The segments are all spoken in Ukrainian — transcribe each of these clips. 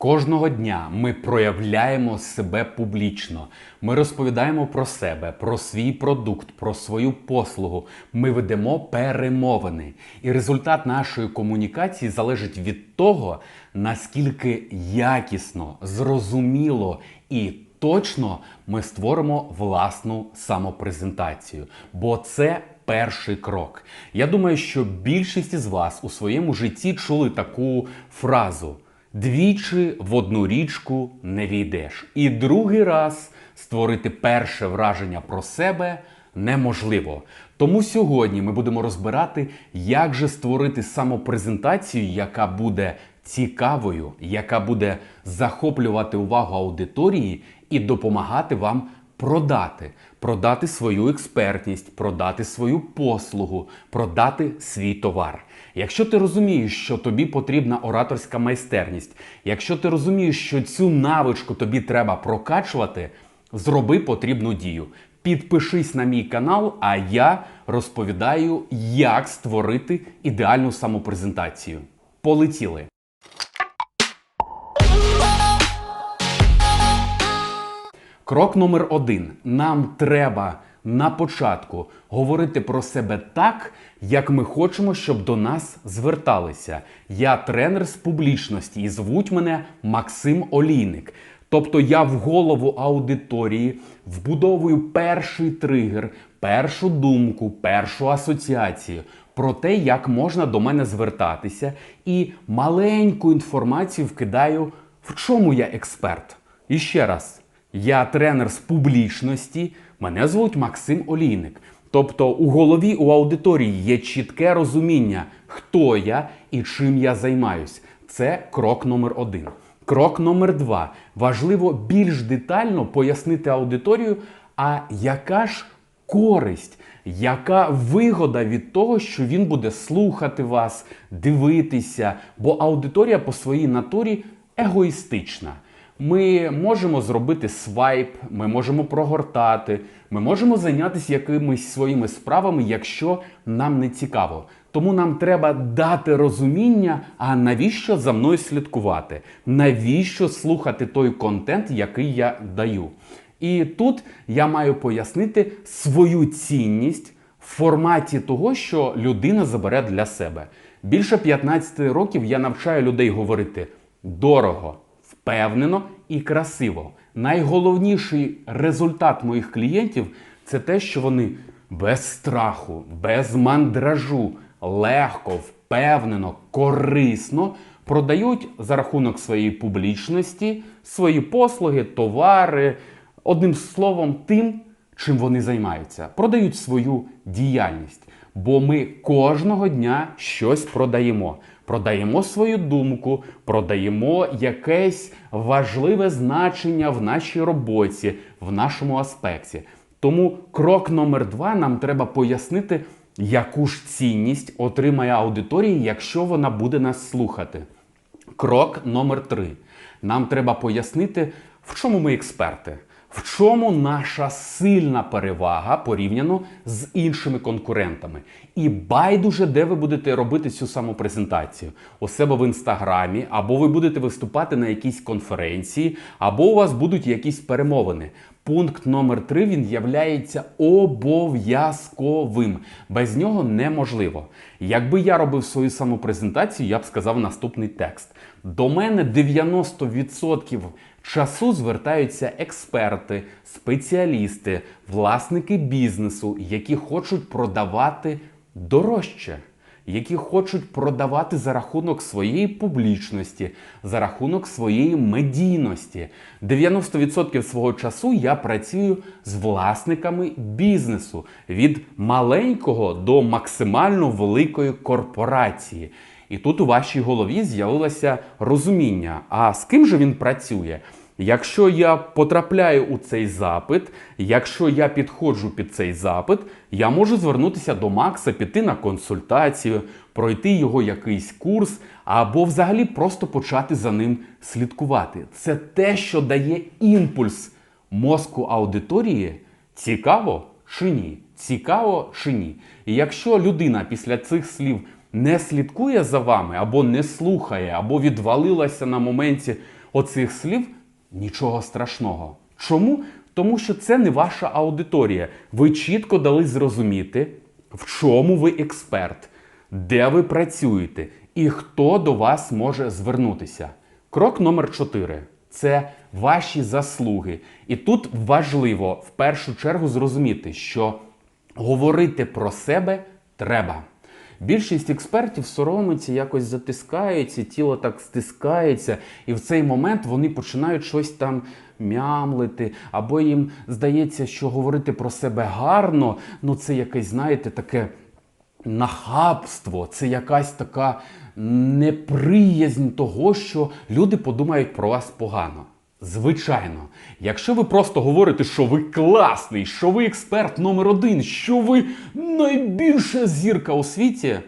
Кожного дня ми проявляємо себе публічно. Ми розповідаємо про себе, про свій продукт, про свою послугу. Ми ведемо перемовини. І результат нашої комунікації залежить від того, наскільки якісно, зрозуміло і точно ми створимо власну самопрезентацію. Бо це перший крок. Я думаю, що більшість із вас у своєму житті чули таку фразу. Двічі в одну річку не війдеш. І другий раз створити перше враження про себе неможливо. Тому сьогодні ми будемо розбирати, як же створити самопрезентацію, яка буде цікавою, яка буде захоплювати увагу аудиторії і допомагати вам продати, продати свою експертність, продати свою послугу, продати свій товар. Якщо ти розумієш, що тобі потрібна ораторська майстерність, якщо ти розумієш, що цю навичку тобі треба прокачувати, зроби потрібну дію. Підпишись на мій канал, а я розповідаю, як створити ідеальну самопрезентацію. Полетіли! Крок номер один. Нам треба на початку говорити про себе так, як ми хочемо, щоб до нас зверталися. Я тренер з публічності і звуть мене Максим Олійник. Тобто я в голову аудиторії вбудовую перший тригер, першу думку, першу асоціацію про те, як можна до мене звертатися, і маленьку інформацію вкидаю, в чому я експерт. І ще раз. Я тренер з публічності, мене звуть Максим Олійник. Тобто у голові у аудиторії є чітке розуміння, хто я і чим я займаюсь. Це крок номер один. Крок номер два. Важливо більш детально пояснити аудиторію, а яка ж користь, яка вигода від того, що він буде слухати вас, дивитися, бо аудиторія по своїй натурі егоїстична. Ми можемо зробити свайп, ми можемо прогортати, ми можемо зайнятися якимись своїми справами, якщо нам не цікаво. Тому нам треба дати розуміння, а навіщо за мною слідкувати, навіщо слухати той контент, який я даю. І тут я маю пояснити свою цінність в форматі того, що людина забере для себе. Більше 15 років я навчаю людей говорити дорого впевнено і красиво. Найголовніший результат моїх клієнтів це те, що вони без страху, без мандражу, легко, впевнено, корисно продають за рахунок своєї публічності, свої послуги, товари, одним словом, тим, чим вони займаються, продають свою діяльність. Бо ми кожного дня щось продаємо. Продаємо свою думку, продаємо якесь важливе значення в нашій роботі, в нашому аспекті. Тому крок номер два нам треба пояснити, яку ж цінність отримає аудиторія, якщо вона буде нас слухати. Крок номер три. Нам треба пояснити, в чому ми експерти. В чому наша сильна перевага порівняно з іншими конкурентами? І байдуже, де ви будете робити цю самопрезентацію? У себе в інстаграмі, або ви будете виступати на якійсь конференції, або у вас будуть якісь перемовини. Пункт номер три він являється обов'язковим. Без нього неможливо. Якби я робив свою самопрезентацію, я б сказав наступний текст. До мене 90% часу звертаються експерти, спеціалісти, власники бізнесу, які хочуть продавати дорожче. Які хочуть продавати за рахунок своєї публічності, за рахунок своєї медійності. 90% свого часу я працюю з власниками бізнесу від маленького до максимально великої корпорації. І тут у вашій голові з'явилося розуміння, а з ким же він працює? Якщо я потрапляю у цей запит, якщо я підходжу під цей запит, я можу звернутися до Макса, піти на консультацію, пройти його якийсь курс, або взагалі просто почати за ним слідкувати. Це те, що дає імпульс мозку аудиторії. Цікаво чи ні? Цікаво чи ні? І якщо людина після цих слів не слідкує за вами, або не слухає, або відвалилася на моменті оцих слів нічого страшного. Чому? Тому що це не ваша аудиторія. Ви чітко дали зрозуміти, в чому ви експерт, де ви працюєте і хто до вас може звернутися. Крок номер 4 це ваші заслуги. І тут важливо в першу чергу зрозуміти, що говорити про себе треба. Більшість експертів соромиться, якось затискаються, тіло так стискається, і в цей момент вони починають щось там мямлити, або їм здається, що говорити про себе гарно, ну це якесь, знаєте, таке нахабство, це якась така неприязнь того, що люди подумають про вас погано. Звичайно, якщо ви просто говорите, що ви класний, що ви експерт номер один, що ви найбільша зірка у світі,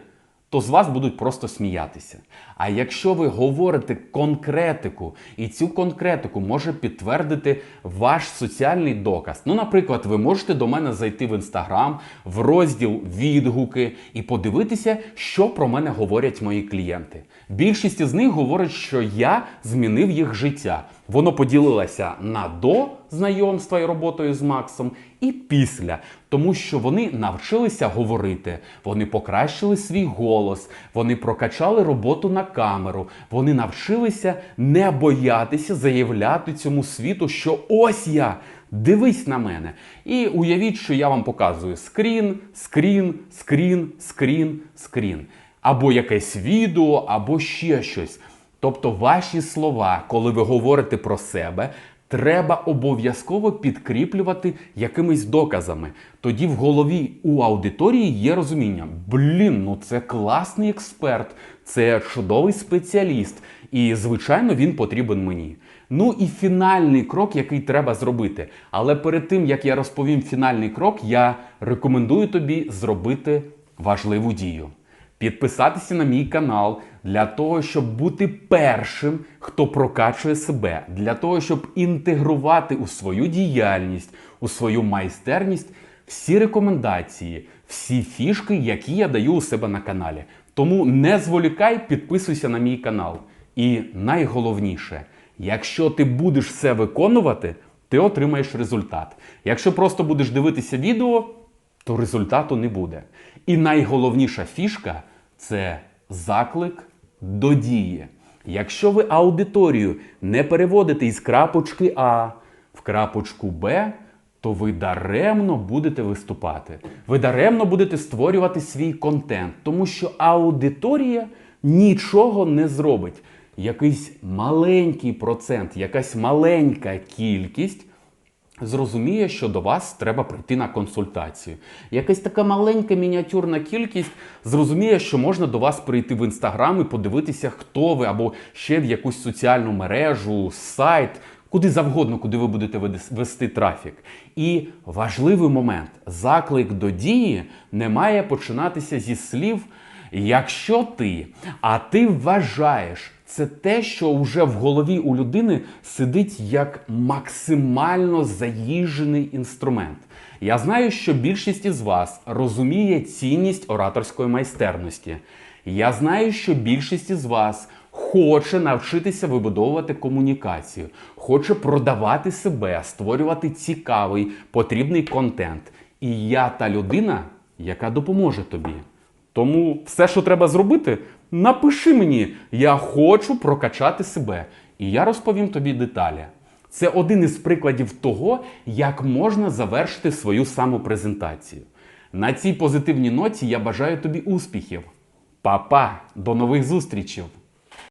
то з вас будуть просто сміятися. А якщо ви говорите конкретику, і цю конкретику може підтвердити ваш соціальний доказ. Ну, наприклад, ви можете до мене зайти в інстаграм, в розділ відгуки і подивитися, що про мене говорять мої клієнти. Більшість із них говорить, що я змінив їх життя. Воно поділилося на до знайомства і роботою з Максом, і після, тому що вони навчилися говорити, вони покращили свій голос, вони прокачали роботу камеру, вони навчилися не боятися заявляти цьому світу, що ось я. Дивись на мене. І уявіть, що я вам показую скрін, скрін, скрін, скрін, скрін. Або якесь відео, або ще щось. Тобто ваші слова, коли ви говорите про себе, треба обов'язково підкріплювати якимись доказами. Тоді в голові у аудиторії є розуміння: блін, ну це класний експерт, це чудовий спеціаліст, і, звичайно, він потрібен мені. Ну і фінальний крок, який треба зробити. Але перед тим як я розповім фінальний крок, я рекомендую тобі зробити важливу дію підписатися на мій канал для того, щоб бути першим, хто прокачує себе, для того, щоб інтегрувати у свою діяльність, у свою майстерність всі рекомендації, всі фішки, які я даю у себе на каналі. Тому не зволікай, підписуйся на мій канал. І найголовніше, якщо ти будеш все виконувати, ти отримаєш результат. Якщо просто будеш дивитися відео, то результату не буде. І найголовніша фішка це заклик до дії. Якщо ви аудиторію не переводите із крапочки А в крапочку Б, то ви даремно будете виступати. Ви даремно будете створювати свій контент, тому що аудиторія нічого не зробить. Якийсь маленький процент, якась маленька кількість зрозуміє, що до вас треба прийти на консультацію. Якась така маленька мініатюрна кількість зрозуміє, що можна до вас прийти в інстаграм і подивитися, хто ви, або ще в якусь соціальну мережу, сайт. Куди завгодно, куди ви будете вести трафік. І важливий момент: заклик до дії не має починатися зі слів. Якщо ти, а ти вважаєш, це те, що вже в голові у людини сидить як максимально заїжджений інструмент. Я знаю, що більшість із вас розуміє цінність ораторської майстерності. Я знаю, що більшість із вас хоче навчитися вибудовувати комунікацію, хоче продавати себе, створювати цікавий, потрібний контент. І я та людина, яка допоможе тобі. Тому все, що треба зробити, напиши мені, я хочу прокачати себе. І я розповім тобі деталі. Це один із прикладів того, як можна завершити свою самопрезентацію. На цій позитивній ноті я бажаю тобі успіхів. Па-па! До нових зустрічей!